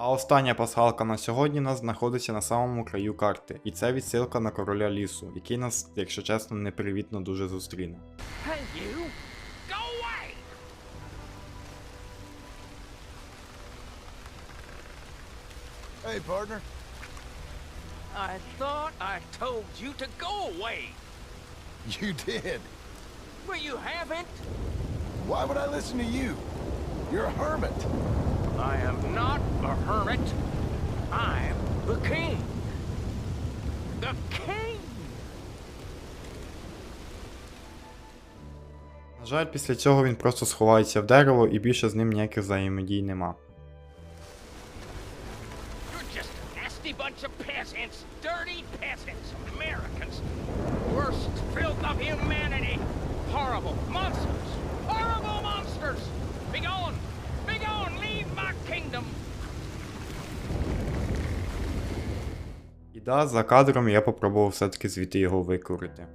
А остання пасхалка на сьогодні нас знаходиться на самому краю карти, і це відсилка на короля лісу, який нас, якщо чесно, непривітно дуже зустріне. Hey, partner. I thought I told you to go away. You did. But you haven't. Why would I listen to you? You're a hermit. I am not a. I'm the king. The king! На жаль, після цього він просто сховається в дерево і більше з ним ніяких взаємодій нема. You're just a nasty bunch of peasants. Dirty peasants. Да, за кадром я попробував все-таки звідти його викурити.